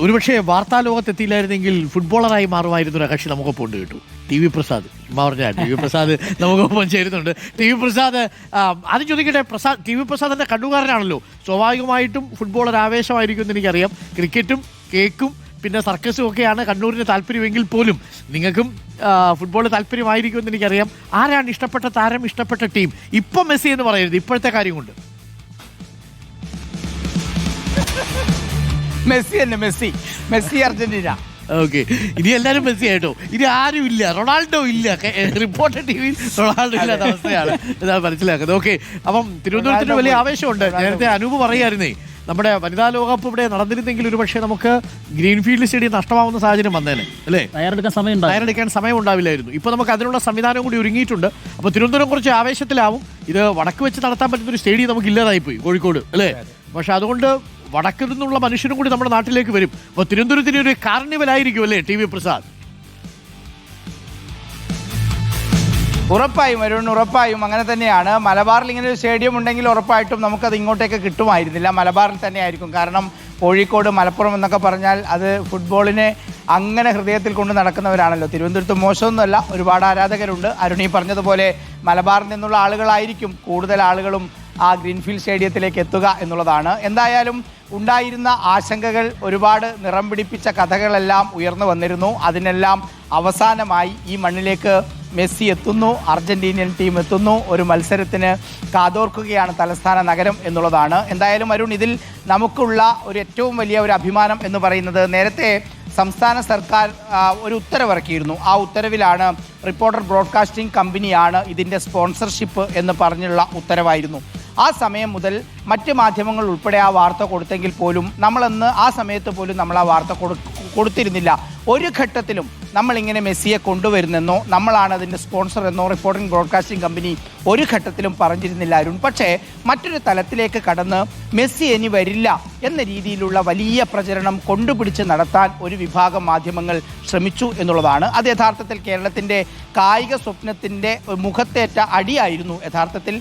ഒരുപക്ഷെ വാർത്താ ലോകത്തെത്തിയില്ലായിരുന്നെങ്കിൽ ഫുട്ബോളറായി മാറുമായിരുന്നു ഒരു കക്ഷി നമുക്കൊപ്പം ഉണ്ട് കേട്ടു. T V Prasad. പറഞ്ഞ ടി വി പ്രസാദ് നമുക്കൊപ്പം ചേരുന്നുണ്ട്. ടി വി പ്രസാദ് അത് ചോദിക്കട്ടെ പ്രസാദ് ടി വി പ്രസാദിന്റെ കണ്ണുകാരനാണല്ലോ സ്വാഭാവികമായിട്ടും ഫുട്ബോൾ ആവേശമായിരിക്കും എന്ന് എനിക്കറിയാം. ക്രിക്കറ്റും കേക്കും പിന്നെ സർക്കസും ഒക്കെയാണ് കണ്ണൂരിന് താല്പര്യമെങ്കിൽ പോലും നിങ്ങൾക്കും ഫുട്ബോൾ താല്പര്യമായിരിക്കും എന്ന് എനിക്കറിയാം. ആരാണ് ഇഷ്ടപ്പെട്ട താരം ഇഷ്ടപ്പെട്ട ടീം ഇപ്പം മെസ്സി എന്ന് പറയരുത്. ഇപ്പോഴത്തെ കാര്യം കൊണ്ട് മെസ്സി തന്നെ മെസ്സി? Messi Argentina. ഓക്കെ. ഇനി എല്ലാരും മെസ്സി ആയിട്ടോ? ഇനി ആരും ഇല്ല. റൊണാൾഡോ ഇല്ല. റിപ്പോർട്ടർ ടി വി റൊണാൾഡോ ഇല്ലാത്ത അവസ്ഥയാണ്. ഇതാ മനസ്സിലാക്കുന്നത്. ഓക്കെ. അപ്പം തിരുവനന്തപുരത്തിന് വലിയ ആവേശമുണ്ട്. നേരത്തെ അനൂപ് പറയായിരുന്നേ നമ്മുടെ വനിതാ ലോകകപ്പ് ഇവിടെ നടന്നിരുന്നെങ്കിൽ ഒരു പക്ഷേ നമുക്ക് ഗ്രീൻഫീൽഡ് സ്റ്റേഡിയം നഷ്ടമാവുന്ന സാഹചര്യം വന്നേനെ അല്ലേ? തയ്യാറെടുക്കാൻ സമയം തയ്യാറെടുക്കാൻ സമയം ഉണ്ടാവില്ലായിരുന്നു ഇപ്പൊ നമുക്ക് അതിനുള്ള സംവിധാനം കൂടി ഒരുങ്ങിയിട്ടുണ്ട്. അപ്പൊ തിരുവനന്തപുരം കുറച്ച് ആവേശത്തിലാവും. ഇത് വടക്ക് വെച്ച് നടത്താൻ പറ്റുന്ന ഒരു സ്റ്റേഡിയം നമുക്ക് ഇല്ലാതായി പോയി കോഴിക്കോട് അല്ലേ പക്ഷെ അതുകൊണ്ട് വടക്കിൽ നിന്നുള്ള മനുഷ്യരും കൂടി നമ്മുടെ നാട്ടിലേക്ക് വരും. അപ്പൊ തിരുവനന്തപുരത്തിന് ഒരു കാർണിവൽ ആയിരിക്കും അല്ലേ ടി വി പ്രസാദ്? ഉറപ്പായും അരുൺ ഉറപ്പായും അങ്ങനെ തന്നെയാണ്. മലബാറിൽ ഇങ്ങനെ ഒരു സ്റ്റേഡിയം ഉണ്ടെങ്കിൽ ഉറപ്പായിട്ടും നമുക്കത് ഇങ്ങോട്ടേക്ക് കിട്ടുമായിരുന്നില്ല. മലബാറിൽ തന്നെ ആയിരിക്കും കാരണം കോഴിക്കോട് മലപ്പുറം എന്നൊക്കെ പറഞ്ഞാൽ അത് ഫുട്ബോളിനെ അങ്ങനെ ഹൃദയത്തിൽ കൊണ്ട് നടക്കുന്നവരാണല്ലോ. തിരുവനന്തപുരത്ത് മോശമൊന്നുമല്ല. ഒരുപാട് ആരാധകരുണ്ട്. അരുണി പറഞ്ഞതുപോലെ മലബാറിൽ നിന്നുള്ള ആളുകളായിരിക്കും. കൂടുതൽ ആളുകളും ആ ഗ്രീൻഫീൽഡ് സ്റ്റേഡിയത്തിലേക്ക് എത്തുക എന്നുള്ളതാണ്. എന്തായാലും ഉണ്ടായിരുന്ന ആശങ്കകൾ ഒരുപാട് നിറം പിടിപ്പിച്ച കഥകളെല്ലാം ഉയർന്നു വന്നിരുന്നു. അതിനെല്ലാം അവസാനമായി ഈ മണ്ണിലേക്ക് മെസ്സി എത്തുന്നു അർജന്റീനിയൻ ടീം എത്തുന്നു. ഒരു മത്സരത്തിന് കാതോർക്കുകയാണ് തലസ്ഥാന നഗരം എന്നുള്ളതാണ്. എന്തായാലും അരുൺ ഇതിൽ നമുക്കുള്ള ഒരു ഏറ്റവും വലിയ ഒരു അഭിമാനം എന്ന് പറയുന്നത് നേരത്തെ സംസ്ഥാന സർക്കാർ ഒരു ഉത്തരവിറക്കിയിരുന്നു. ആ ഉത്തരവിലാണ് റിപ്പോർട്ടർ ബ്രോഡ്കാസ്റ്റിംഗ് കമ്പനിയാണ് ഇതിന്റെ സ്പോൺസർഷിപ്പ് എന്ന് പറഞ്ഞുള്ള ഉത്തരവായിരുന്നു. ആ സമയം മുതൽ മറ്റ് മാധ്യമങ്ങൾ ഉൾപ്പെടെ ആ വാർത്ത കൊടുത്തെങ്കിൽ പോലും നമ്മളന്ന് ആ സമയത്ത് പോലും നമ്മൾ ആ വാർത്ത കൊടു കൊടുത്തിരുന്നില്ല. ഒരു ഘട്ടത്തിലും നമ്മളിങ്ങനെ മെസ്സിയെ കൊണ്ടുവരുന്നെന്നോ നമ്മളാണ് അതിന്റെ സ്പോൺസർ എന്നോ റിപ്പോർട്ടിംഗ് ബ്രോഡ്കാസ്റ്റിംഗ് കമ്പനി ഒരു ഘട്ടത്തിലും പറഞ്ഞിരുന്നില്ല അരുൺ. പക്ഷേ മറ്റൊരു തലത്തിലേക്ക് കടന്ന് മെസ്സി ഇനി വരില്ല എന്ന രീതിയിലുള്ള വലിയ പ്രചരണം കൊണ്ടുപിടിച്ച് നടത്താൻ ഒരു വിഭാഗം മാധ്യമങ്ങൾ ശ്രമിച്ചു എന്നുള്ളതാണ്. അത് യഥാർത്ഥത്തിൽ കേരളത്തിന്റെ കായിക സ്വപ്നത്തിന്റെ മുഖത്തേറ്റ അടിയായിരുന്നു. യഥാർത്ഥത്തിൽ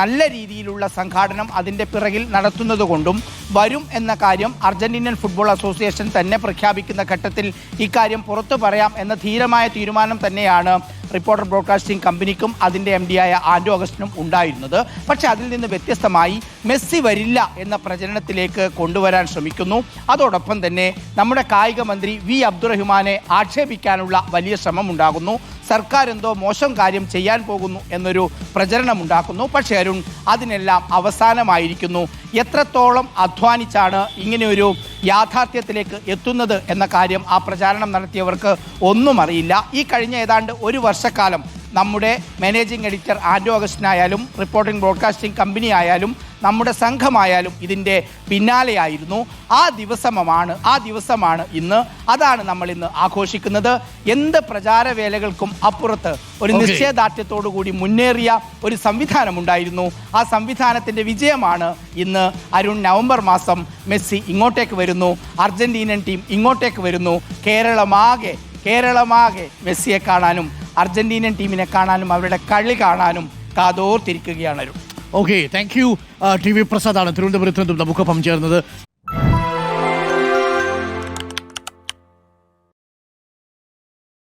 നല്ല രീതിയിലുള്ള സംഘാടനം അതിന്റെ പിറകിൽ നടത്തുന്നത് കൊണ്ടും വരും എന്ന കാര്യം അർജന്റീനിയൻ ഫുട്ബോൾ അസോസിയേഷൻ തന്നെ പ്രഖ്യാപിക്കുന്ന ഘട്ടത്തിൽ ഇക്കാര്യം പുറത്തു പറയാം എന്ന ധീരമായ തീരുമാനം തന്നെയാണ് റിപ്പോർട്ടർ ബ്രോഡ്കാസ്റ്റിംഗ് കമ്പനിക്കും അതിന്റെ എം ഡിയായ ആൻഡോ അഗസ്റ്റിനും ഉണ്ടായിരുന്നത്. പക്ഷേ അതിൽ നിന്ന് വ്യത്യസ്തമായി മെസ്സി വരില്ല എന്ന പ്രചരണത്തിലേക്ക് കൊണ്ടുവരാൻ ശ്രമിക്കുന്നു. അതോടൊപ്പം തന്നെ നമ്മുടെ കായിക മന്ത്രി വി അബ്ദുറഹ്മാനെ ആക്ഷേപിക്കാനുള്ള വലിയ ശ്രമം ഉണ്ടാകുന്നു സർക്കാർ എന്തോ മോശം കാര്യം ചെയ്യാൻ പോകുന്നു എന്നൊരു പ്രചരണം ഉണ്ടാക്കുന്നു പക്ഷേ അരുൺ അതിനെല്ലാം അവസാനമായിരിക്കുന്നു. എത്രത്തോളം അധ്വാനിച്ചാണ് ഇങ്ങനെയൊരു യാഥാർത്ഥ്യത്തിലേക്ക് എത്തുന്നത് എന്ന കാര്യം ആ പ്രചാരണം നടത്തിയവർക്ക് ഒന്നും അറിയില്ല. ഈ കഴിഞ്ഞ ഏതാണ്ട് ഒരു വർഷക്കാലം നമ്മുടെ മാനേജിംഗ് എഡിറ്റർ ആൻഡോ അഗസ്റ്റിനായാലും റിപ്പോർട്ടിംഗ് ബ്രോഡ്കാസ്റ്റിംഗ് കമ്പനി ആയാലും നമ്മുടെ സംഘമായാലും ഇതിന്റെ പിന്നാലെയായിരുന്നു. ആ ദിവസമാണ് ആ ദിവസമാണ് ഇന്ന്. അതാണ് നമ്മൾ ഇന്ന് ആഘോഷിക്കുന്നത്. എന്ത് പ്രചാരവേലകൾക്കും അപ്പുറത്ത് ഒരു. നിശ്ചയദാർഢ്യത്തോടു കൂടി മുന്നേറിയ ഒരു സംവിധാനമുണ്ടായിരുന്നു. ആ സംവിധാനത്തിന്റെ വിജയമാണ് ഇന്ന് അരുൺ നവംബർ മാസം മെസ്സി ഇങ്ങോട്ടേക്ക് വരുന്നു. അർജന്റീനൻ ടീം ഇങ്ങോട്ടേക്ക് വരുന്നു. കേരളമാകെ കേരളമാകെ മെസ്സിയെ കാണാനും അർജന്റീനൻ ടീമിനെ കാണാനും അവരുടെ കളി കാണാനും കാതോർത്തിരിക്കുകയാണ് Arun. Okay thank you T V പ്രസാദാണ്. തിരുവനന്തപുരത്ത് നിന്നും നമുക്കൊപ്പം ചേർന്നത്